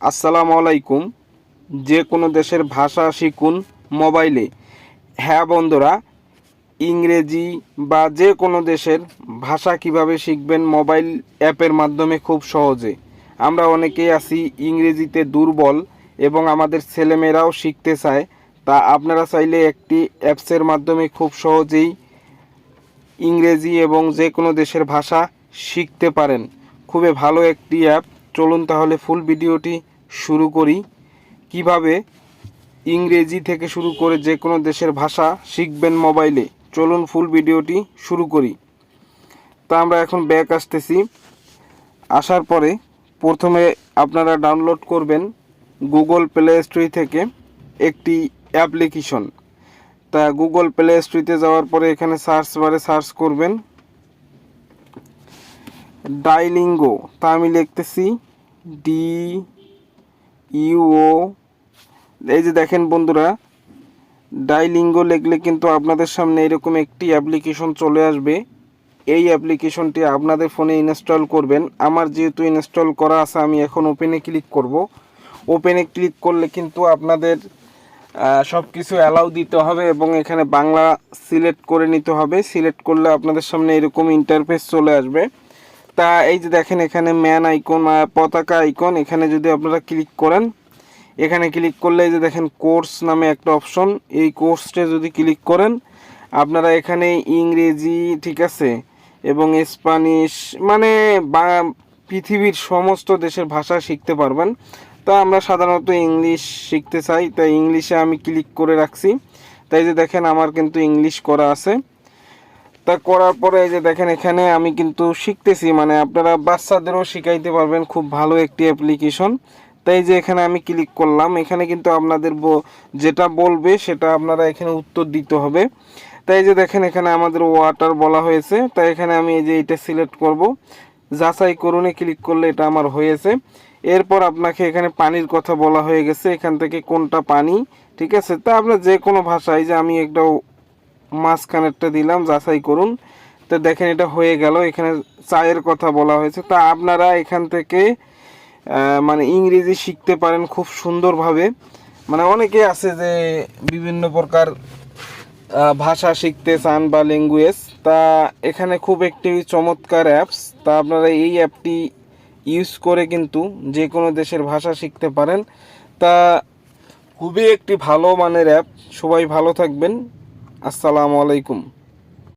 আসসালামু আলাইকুম। যে কোনো দেশের ভাষা শিখুন মোবাইলে। হ্যাঁ বন্ধুরা, ইংরেজি বা যে কোনো দেশের ভাষা কীভাবে শিখবেন মোবাইল অ্যাপের মাধ্যমে খুব সহজে। আমরা অনেকেই আছি ইংরেজিতে দুর্বল এবং আমাদের ছেলেমেয়েরাও শিখতে চায়, তা আপনারা চাইলে একটি অ্যাপসের মাধ্যমে খুব সহজেই ইংরেজি এবং যে কোনো দেশের ভাষা শিখতে পারেন। খুবই ভালো একটি অ্যাপ। চলুন তাহলে ফুল ভিডিওটি শুরু করি। কীভাবে ইংরেজি থেকে শুরু করে যে কোনো দেশের ভাষা শিখবেন মোবাইলে? চলুন ফুল ভিডিওটি শুরু করি। তা আমরা এখন ব্যাক আসতেছি। আসার পরে প্রথমে আপনারা ডাউনলোড করবেন গুগল প্লে স্টোর থেকে একটি অ্যাপ্লিকেশন। তা গুগল প্লে স্টোরিতে যাওয়ার পরে এখানে সার্চ বারে সার্চ করবেন ডাইলিঙ্গো। তা আমি লিখতেছি ডি ইউও এই যে দেখেন বন্ধুরা, ডাইলিঙ্গো লিখলে কিন্তু আপনাদের সামনে এরকম একটি অ্যাপ্লিকেশন চলে আসবে। এই অ্যাপ্লিকেশনটি আপনাদের ফোনে ইনস্টল করবেন। আমার যেহেতু ইনস্টল করা আছে, আমি এখন ওপেনে ক্লিক করব। ওপেনে ক্লিক করলে কিন্তু আপনাদের সব কিছু অ্যালাউ দিতে হবে এবং এখানে বাংলা সিলেক্ট করে নিতে হবে। সিলেক্ট করলে আপনাদের সামনে এরকম ইন্টারফেস চলে আসবে। তা এই যে দেখেন এখানে ম্যান আইকন পতাকা আইকন এখানে যদি আপনারা ক্লিক করেন, এখানে ক্লিক করলে এই যে দেখেন কোর্স নামে একটা অপশন এই কোর্সটা যদি ক্লিক করেন, আপনারা এখানে ইংরেজি, ঠিক আছে, এবং স্প্যানিশ মানে পৃথিবীর সমস্ত দেশের ভাষা শিখতে পারবেন। তা আমরা সাধারণত ইংলিশ শিখতে চাই, তাই ইংলিশে আমি ক্লিক করে রাখছি। তাই যে দেখেন আমার কিন্তু ইংলিশ করা আছে। তা করার পরে এই যে দেখেন, এখানে আমি কিন্তু শিখতেছি মানে আপনারা বাচ্চাদেরও শিখাইতে পারবেন খুব ভালো একটি অ্যাপ্লিকেশন তাই যে এখানে আমি ক্লিক করলাম, এখানে কিন্তু আপনাদের যেটা বলবে সেটা আপনারা এখানে উত্তর দিতে হবে। তাই যে দেখেন, এখানে আমাদের ওয়াটার বলা হয়েছে তাই এখানে আমি এই যে এটা সিলেক্ট করব। যাচাই করুনে ক্লিক করলে এটা আমার হয়েছে। এরপর আপনাকে এখানে পানির কথা বলা হয়ে গেছে, এখান থেকে কোনটা পানি, ঠিক আছে? তা আপনার যে কোনো ভাষায় যে আমি একটা মাঝখানেরটা দিলাম, যাচাই করুন। তো দেখেন এটা হয়ে গেল, এখানে চায়ের কথা বলা হয়েছে। তা আপনারা এখান থেকে মানে ইংরেজি শিখতে পারেন খুব সুন্দরভাবে। মানে অনেকে আছে যে বিভিন্ন প্রকার ভাষা শিখতে চান বা ল্যাঙ্গুয়েজ। তা এখানে খুব একটি চমৎকার অ্যাপস। তা আপনারা এই অ্যাপটি ইউজ করে কিন্তু যে কোনো দেশের ভাষা শিখতে পারেন। তা খুবই একটি ভালো মানের অ্যাপ। সবাই ভালো থাকবেন। আসসালামু আলাইকুম।